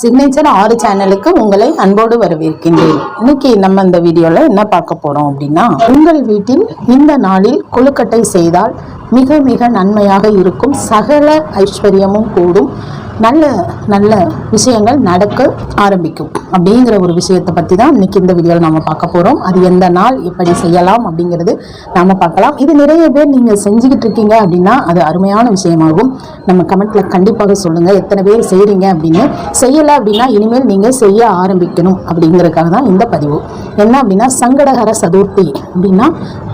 Signature ஆறு சேனலுக்கு உங்களை அன்போடு வரவேற்கின்றேன். இன்னைக்கு நம்ம இந்த வீடியோல என்ன பார்க்க போறோம் அப்படின்னா உங்கள் வீட்டில் இந்த நாளில் கொழுக்கட்டை செய்தால் மிக மிக நன்மையாக இருக்கும். சகல ஐஸ்வர்யமும் கூடும். நல்ல நல்ல விஷயங்கள் நடக்க ஆரம்பிக்கும். அப்படிங்கிற ஒரு விஷயத்தை பற்றி தான் இன்னைக்கு இந்த வீடியோவில் நம்ம பார்க்க போகிறோம் அது எந்த நாள் எப்படி செய்யலாம் அப்படிங்கிறது நாம் பார்க்கலாம். இது நிறைய பேர் நீங்கள் செஞ்சுக்கிட்டு இருக்கீங்க அப்படின்னா அது அருமையான விஷயமாகும். நம்ம கமெண்ட்டில் கண்டிப்பாக சொல்லுங்கள் எத்தனை பேர் செய்கிறீங்க அப்படின்னு. செய்யலை அப்படின்னா இனிமேல் நீங்கள் செய்ய ஆரம்பிக்கணும் அப்படிங்கிறதுக்காக தான் இந்த பதிவு. என்ன அப்படின்னா சங்கடகர சதுர்த்தி அப்படின்னா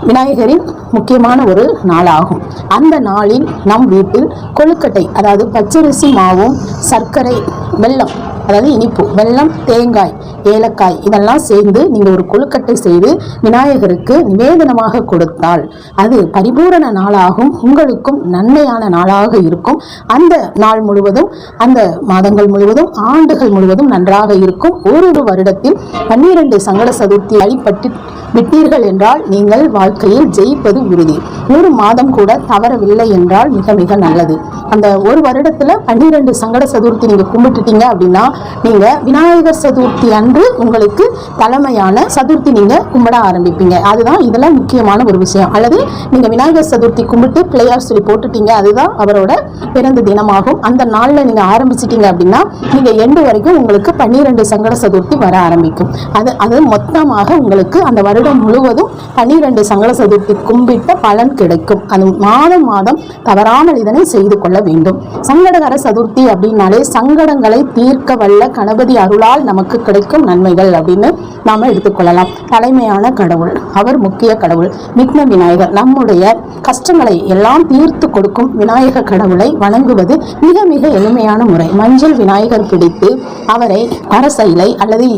விநாயகரின் முக்கியமான ஒரு நாளாகும். அந்த நாளில் நம் வீட்டில் கொழுக்கட்டை அதாவது பச்சரிசி மாவும் சர்க்கரை வெல்லம் அதாவது இனிப்பு வெல்லம் தேங்காய் ஏலக்காய் இதெல்லாம் சேர்ந்து நீங்கள் ஒரு கொழுக்கட்டை செய்து விநாயகருக்கு நிவேதனமாக கொடுத்தால் அது பரிபூரண நாளாகும் உங்களுக்கும் நன்மையான நாளாக இருக்கும். அந்த நாள் முழுவதும் அந்த மாதங்கள் முழுவதும் ஆண்டுகள் முழுவதும் நன்றாக இருக்கும். ஒரு வருடத்தில் பன்னிரண்டு சங்கட சதுர்த்தி வழிபட்டு விட்டீர்கள் என்றால் நீங்கள் வாழ்க்கையில் ஜெயிப்பது உறுதி. ஒரு மாதம் கூட தவறவில்லை என்றால் மிக மிக நல்லது. அந்த ஒரு வருடத்துல பன்னிரெண்டு சங்கட சதுர்த்தி நீங்க கும்பிட்டுட்டீங்க அப்படின்னா நீங்க விநாயகர் சதுர்த்தி அன்று உங்களுக்கு தலைமையான சதுர்த்தி நீங்க கும்பிட ஆரம்பிப்பீங்க. அதுதான் இதெல்லாம் முக்கியமான ஒரு விஷயம். அல்லது நீங்க விநாயகர் சதுர்த்தி கும்பிட்டு பிள்ளையார் சொல்லி போட்டுட்டீங்க அதுதான் அவரோட பிறந்த தினமாகும். அந்த நாள்ல நீங்க ஆரம்பிச்சிட்டீங்க அப்படின்னா நீங்க எண்டு வரைக்கும் உங்களுக்கு பன்னிரெண்டு சங்கட சதுர்த்தி வர ஆரம்பிக்கும். அது அது மொத்தமாக உங்களுக்கு அந்த வருடம் முழுவதும் பன்னிரண்டு சங்கட சதுர்த்தி கும்பிட்ட பலன் கிடைக்கும். அது மாதம் மாதம் தவறாமல் இதனை செய்து கொள்ள வேண்டும். சங்கடகர சதுர்த்தி அப்படின்னாலே சங்கடங்களை தீர்க்க வல்ல கணபதி அருளால் நமக்கு கிடைக்கும் நன்மைகள் அப்படின்னு நாம எடுத்துக்கொள்ளலாம். தலைமையான கடவுள் அவர் முக்கிய கடவுள் விக்ன விநாயகர். நம்முடைய கஷ்டங்களை எல்லாம் தீர்த்து கொடுக்கும் விநாயக கடவுளை வணங்குவது மிக மிக எளிமையான முறை. மஞ்சள் விநாயகர் பிடித்து அவரை அரசையிலை அல்லது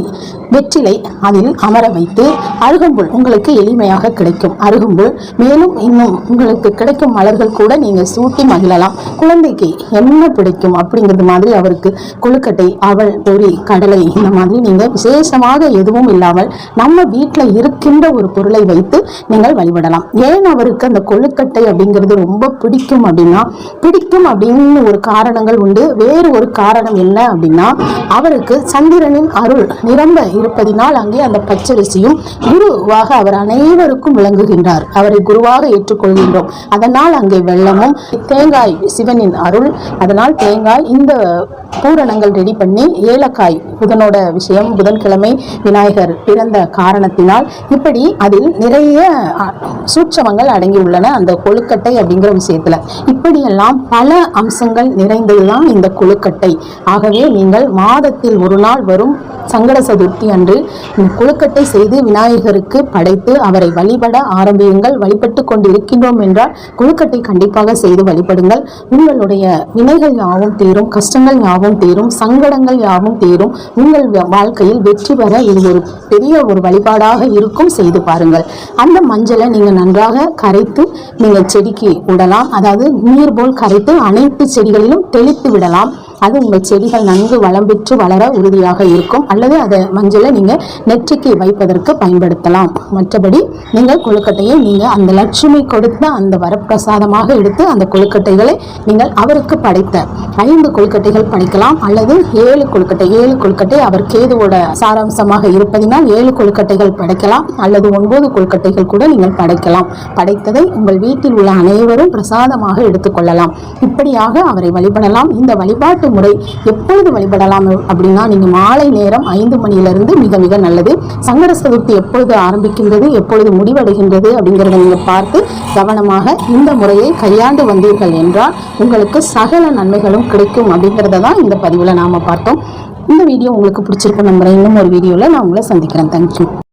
வெற்றிலை அதில் அமர வைத்து அருகம்புல் உங்களுக்கு எளிமையாக கிடைக்கும். அருகம்புல் மேலும் இன்னும் உங்களுக்கு கிடைக்கும் மலர்கள் கூட நீங்க சூட்டி மகிழலாம். குழந்தைக்கு என்ன பிடிக்கும் அப்படிங்கிறது மாதிரி அவருக்கு கொழுக்கட்டை அவள் பொரி கடலை இந்த மாதிரி நீங்க விசேஷமாக எதுவும் இல்லாமல் நம்ம வீட்டில் இருக்கின்ற ஒரு பொருளை வைத்து நீங்கள் வழிபடலாம். ஏன் அவருக்கு அந்த கொழுக்கட்டை அப்படிங்கிறது ரொம்ப பிடிக்கும் அப்படின்னா பிடிக்கும் அப்படின்னு ஒரு காரணங்கள் உண்டு. வேறு ஒரு காரணம் என்ன அப்படின்னா அவருக்கு சந்திரனின் அருள் நிரம்ப இருப்பதினால் அங்கே அந்த பச்சரிசியும் குரு குருவாக அவர் அனைவருக்கும் விளங்குகின்றார். அவரை குருவாக ஏற்றுக்கொள்கின்றோம். அதனால் அங்கே வெள்ளமும் தேங்காய் சிவனின் அருள் அதனால் தேங்காய் இந்த பூரணங்கள் ரெடி பண்ணி ஏலக்காய் புதனோட விஷயம் புதன்கிழமை விநாயகர் பிறந்த காரணத்தினால் இப்படி அதில் நிறைய அ, சூட்சமங்கள் அடங்கியுள்ளன அந்த கொழுக்கட்டை அப்படிங்கிற விஷயத்துல. இப்படியெல்லாம் பல அம்சங்கள் நிறைந்ததுதான் இந்த கொழுக்கட்டை. ஆகவே நீங்கள் மாதத்தில் ஒரு நாள் வரும் சங்கட சதுர்த்தி அன்று குழுக்கட்டை கொழுக்கட்டை செய்து விநாயகருக்கு படைத்து அவரை வழிபட ஆரம்பியுங்கள். வழிபட்டு கொண்டு இருக்கின்றோம் என்றால் கொழுக்கட்டை கண்டிப்பாக செய்து வழிபடுங்கள். உங்களுடைய வினைகள் யாவும் தீரும் கஷ்டங்கள் யாவும் தீரும் சங்கடங்கள் யாவும் தீரும். உங்கள் வாழ்க்கையில் வெற்றி பெற இது ஒரு பெரிய ஒரு வழிபாடாக இருக்கும். செய்து பாருங்கள். அந்த மஞ்சளை நீங்கள் நன்றாக கரைத்து நீங்கள் செடிக்கு விடலாம் அதாவது நீர் போல் கரைத்து அனைத்து செடிகளிலும் தெளித்து விடலாம். அது உங்கள் செடிகள் நன்கு வளம் பெற்று வளர உறுதியாக இருக்கும். அல்லது அதை மஞ்சளை நீங்கள் நெற்றிக்கு வைப்பதற்கு பயன்படுத்தலாம். மற்றபடி நீங்கள் கொழுக்கட்டையை நீங்கள் அந்த லட்சுமி கொடுத்த அந்த வரப்பிரசாதமாக எடுத்து அந்த கொழுக்கட்டைகளை நீங்கள் அவருக்கு படைத்த ஐந்து கொழுக்கட்டைகள் படைக்கலாம். அல்லது ஏழு கொழுக்கட்டை ஏழு கொழுக்கட்டை அவர் கேதுவோட சாராம்சமாக இருப்பதினால் ஏழு கொழுக்கட்டைகள் படைக்கலாம். அல்லது ஒன்பது கொழுக்கட்டைகள் கூட நீங்கள் படைக்கலாம். படைத்ததை உங்கள் வீட்டில் உள்ள அனைவரும் பிரசாதமாக எடுத்துக்கொள்ளலாம் இப்படியாக அவரை வழிபடலாம். இந்த வழிபாட்டு முறை எப்பொழுது வழிபடலாம் அப்படின்னா நீங்க மாலை நேரம் ஐந்து மணியிலிருந்து மிக மிக நல்லது. சங்கர சதுர்த்தி எப்பொழுது ஆரம்பிக்கின்றது எப்பொழுது முடிவடைகின்றது அப்படிங்கிறத நீங்கள் பார்த்து கவனமாக இந்த முறையை கையாண்டு வந்தீர்கள் என்றால் உங்களுக்கு சகல நன்மைகளும் கிடைக்கும் அப்படிங்கிறத தான் இந்த பதிவில் நாம பார்த்தோம். இந்த வீடியோ உங்களுக்கு பிடிச்சிருக்கும் நம்புறேன். இன்னும் ஒரு வீடியோவில் நான் உங்களை சந்திக்கிறேன். தேங்க்யூ